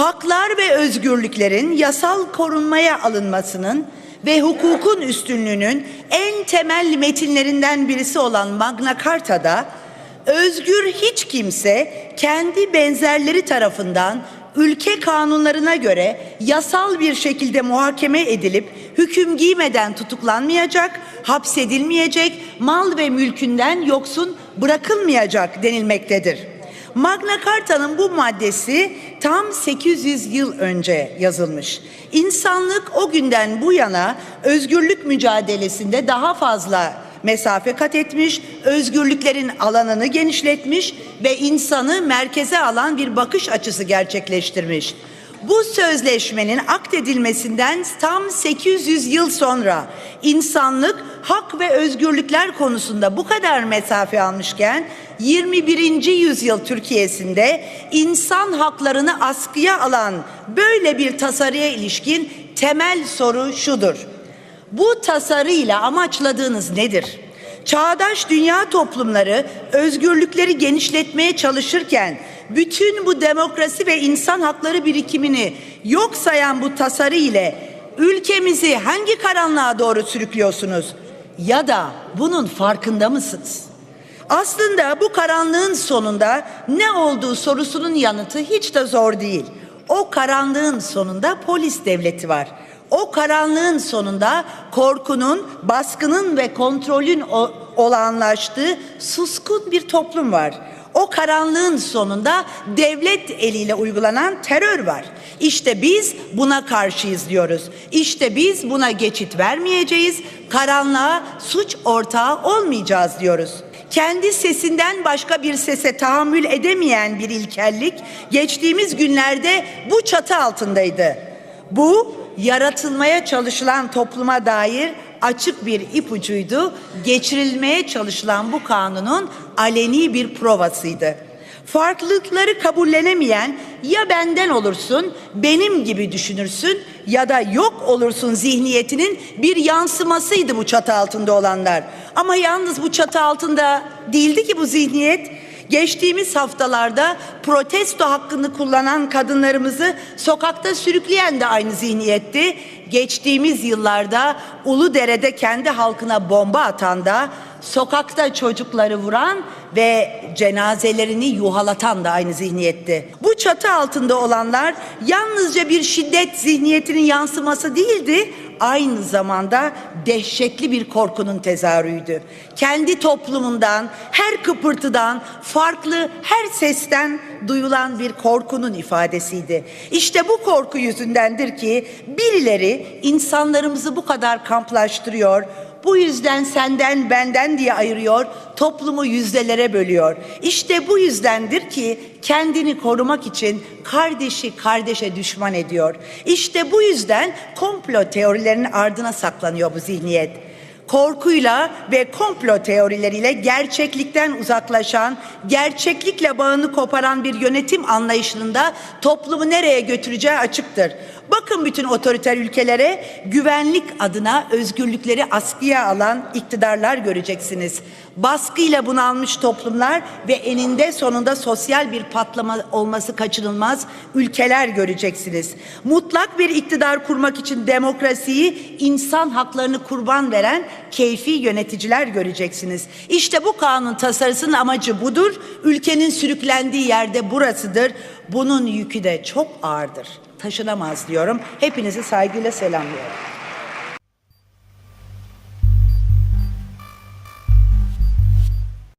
haklar ve özgürlüklerin yasal korunmaya alınmasının ve hukukun üstünlüğünün en temel metinlerinden birisi olan Magna Carta'da özgür hiç kimse kendi benzerleri tarafından ülke kanunlarına göre yasal bir şekilde muhakeme edilip hüküm giymeden tutuklanmayacak, hapsedilmeyecek, mal ve mülkünden yoksun bırakılmayacak denilmektedir. Magna Carta'nın bu maddesi tam 800 yıl önce yazılmış. İnsanlık o günden bu yana özgürlük mücadelesinde daha fazla mesafe kat etmiş, özgürlüklerin alanını genişletmiş ve insanı merkeze alan bir bakış açısı gerçekleştirmiş. Bu sözleşmenin akdedilmesinden tam 800 yıl sonra insanlık hak ve özgürlükler konusunda bu kadar mesafe almışken 21. yüzyıl Türkiye'sinde insan haklarını askıya alan böyle bir tasarıya ilişkin temel soru şudur. Bu tasarıyla amaçladığınız nedir? Çağdaş dünya toplumları özgürlükleri genişletmeye çalışırken bütün bu demokrasi ve insan hakları birikimini yok sayan bu tasarı ile ülkemizi hangi karanlığa doğru sürüklüyorsunuz? Ya da bunun farkında mısınız? Aslında bu karanlığın sonunda ne olduğu sorusunun yanıtı hiç de zor değil. O karanlığın sonunda polis devleti var. O karanlığın sonunda korkunun, baskının ve kontrolün olağanlaştığı suskun bir toplum var. O karanlığın sonunda devlet eliyle uygulanan terör var. İşte biz buna karşıyız diyoruz. İşte biz buna geçit vermeyeceğiz. Karanlığa suç ortağı olmayacağız diyoruz. Kendi sesinden başka bir sese tahammül edemeyen bir ilkellik geçtiğimiz günlerde bu çatı altındaydı. Bu yaratılmaya çalışılan topluma dair açık bir ipucuydu. Geçirilmeye çalışılan bu kanunun aleni bir provasıydı. Farklılıkları kabullenemeyen ya benden olursun, benim gibi düşünürsün ya da yok olursun zihniyetinin bir yansımasıydı bu çatı altında olanlar. Ama yalnız bu çatı altında değildi ki bu zihniyet. Geçtiğimiz haftalarda protesto hakkını kullanan kadınlarımızı sokakta sürükleyen de aynı zihniyetti. Geçtiğimiz yıllarda Uludere'de kendi halkına bomba atan da sokakta çocukları vuran ve cenazelerini yuhalatan da aynı zihniyetti. Bu çatı altında olanlar yalnızca bir şiddet zihniyetinin yansıması değildi, aynı zamanda dehşetli bir korkunun tezahürüydü. Kendi toplumundan, her kıpırtıdan, farklı her sesten duyulan bir korkunun ifadesiydi. İşte bu korku yüzündendir ki birileri insanlarımızı bu kadar kamplaştırıyor, bu yüzden senden benden diye ayırıyor, toplumu yüzdelere bölüyor. İşte bu yüzdendir ki kendini korumak için kardeşi kardeşe düşman ediyor. İşte bu yüzden komplo teorilerinin ardına saklanıyor bu zihniyet korkuyla ve komplo teorileriyle gerçeklikten uzaklaşan, gerçeklikle bağını koparan bir yönetim anlayışında toplumu nereye götüreceği açıktır. Bakın bütün otoriter ülkelere güvenlik adına özgürlükleri askıya alan iktidarlar göreceksiniz. Baskıyla bunalmış toplumlar ve eninde sonunda sosyal bir patlama olması kaçınılmaz ülkeler göreceksiniz. Mutlak bir iktidar kurmak için demokrasiyi, insan haklarını kurban veren keyfi yöneticiler göreceksiniz. İşte bu kanun tasarısının amacı budur. Ülkenin sürüklendiği yerde burasıdır. Bunun yükü de çok ağırdır. Taşınamaz diyorum. Hepinizi saygıyla selamlıyorum.